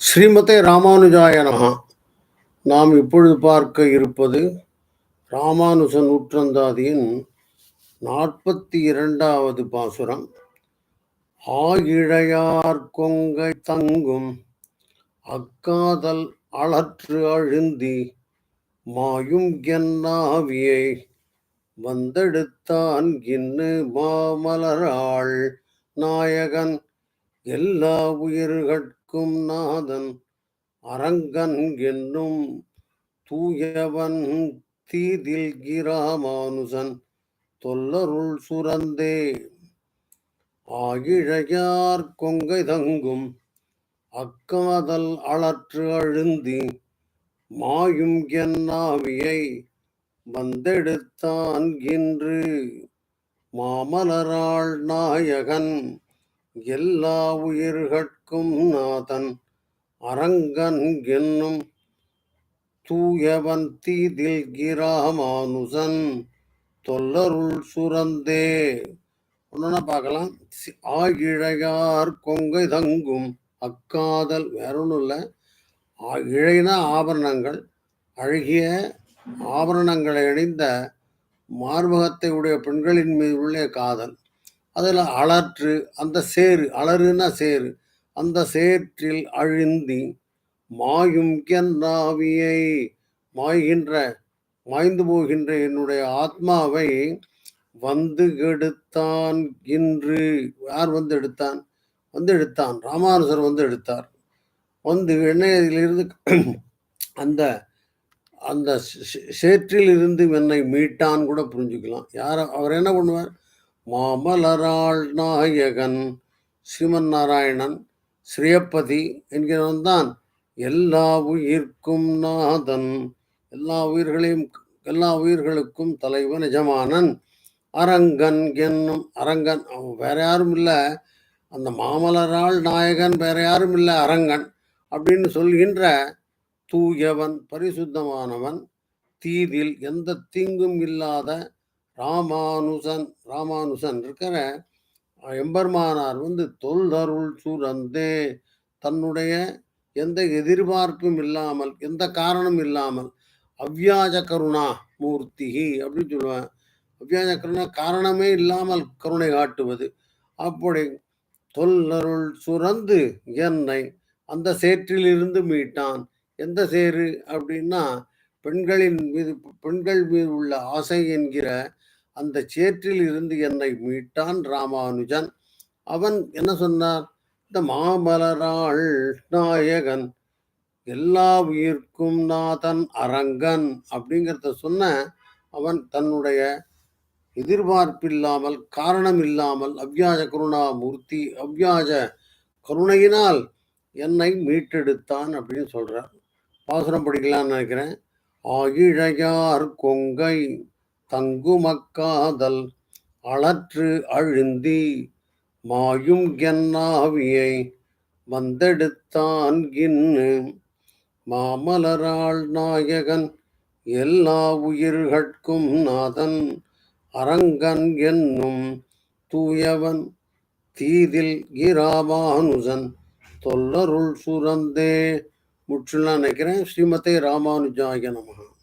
ஸ்ரீமதே ராமானுஜாய நாம். இப்பொழுது பார்க்க இருப்பது ராமானுஜ நூற்றந்தாதியின் நாற்பத்தி இரண்டாவது பாசுரம். ஆயிழையார் கொங்கை தங்கும் அக்காதல் அளற்று அழுந்தி மாயும் என்னாவியை வந்தெடுத்தான் இன்னு மாமலராள் நாயகன். எல்லா உயிர்கட்கும் நாதன் அரங்கன் என்னும் தூயவன் தீதில் கிராமானுசன் தொல்லருள் சுரந்தே. ஆகிழையார் கொங்கை தங்கும் அக்காதல் அளற்று அழுந்தி மாயும் என்னாவியை வந்தெடுத்தான் இன்று மாமலராள் நாயகன் எல்லா உயிர்கட்கும் நாதன் அரங்கன் என்னும் தூயவன் தீதில் கிராமானுசன் தொல்லருள் சுரந்தே. ஒன்னா பார்க்கலாம். சி- கொங்கை தங்கும் அக்காதல் வேற ஒன்றும் இல்லை இழைனா ஆபரணங்கள். அழகிய ஆபரணங்களை அணிந்த மார்பகத்தை உடைய பெண்களின் மீது உள்ள காதல். அதில் அலற்று அந்த சேரு அலறுனா சேரு அந்த சேற்றில் அழுந்தி மாயும் நாவியை மாய்கின்ற மாய்ந்து போகின்ற என்னுடைய ஆத்மாவை வந்து எடுத்தான் இன்று. யார் வந்து எடுத்தான்? வந்து எடுத்தான். ராமானுஜர் வந்து எடுத்தார். வந்து எண்ணெயிலிருந்து அந்த அந்த சே- சேற்றில் இருந்து என்னை மீட்டான் கூட புரிஞ்சுக்கலாம். யார் அவர் என்ன பண்ணுவார்? மாமலராள் நாயகன் ஸ்ரீமன் நாராயணன் ஸ்ரீயப்பதி என்கிறவன் தான் எல்லா உயிர்க்கும் நாதன் எல்லா உயிர்களையும் எல்லா உயிர்களுக்கும் தலைவன் எஜமானன் அரங்கன் என்னும் அரங்கன் அவன் வேற யாரும் இல்லை. அந்த மாமலரால் நாயகன் வேற யாரும் இல்லை அரங்கன் அப்படின்னு சொல்கின்ற தூயவன் பரிசுத்தமானவன் தீதில் எந்த தீங்கும் இல்லாத ராமானுசன் ராமானுசன் இருக்கிற எம்பெருமானார் வந்து தொல்தருள் சுரந்தே. தன்னுடைய எந்த எதிர்பார்ப்பும் இல்லாமல் எந்த காரணம் இல்லாமல் அவ்வியாஜ கருணா மூர்த்திகி அப்படின்னு சொல்லுவேன் அவ்வியாஜ கருணா காரணமே இல்லாமல் கருணை காட்டுவது. அப்படி தொல்லருள் சுரந்து என்னை அந்த சேற்றிலிருந்து மீட்டான். எந்த சேரு அப்படின்னா பெண்களின் மீது பெண்கள் மீது உள்ள ஆசை என்கிற அந்த சேற்றில் இருந்து என்னை மீட்டான் ராமானுஜன். அவன் என்ன சொன்னார்? இந்த மாமலராள் நாயகன் எல்லா உயிர்க்கும் நாதன் அரங்கன் அப்படிங்கிறத சொன்ன அவன் தன்னுடைய எதிர்பார்ப்பில்லாமல் காரணம் இல்லாமல் அவ்யாஜ கருணாமூர்த்தி அவ்யாஜ கருணையினால் என்னை மீட்டெடுத்தான் அப்படின்னு சொல்கிறார் பாசுரம் படிக்கலாம்னு நினைக்கிறேன். ஆகிழையார் கொங்கை தங்குமக்காதல் அளற்று அழுந்தி மாயும் என்னாவியை வந்தெடுத்தான் இன்னு மாமலராள் நாயகன் எல்லா உயிர்கட்கும் நாதன் அரங்கன் என்னும் தூயவன் தீதில் இராமானுஜன் தொல்லருள் சுரந்தே முற்றுலாம் நினைக்கிறேன். ஸ்ரீமதே ராமானுஜாய நமः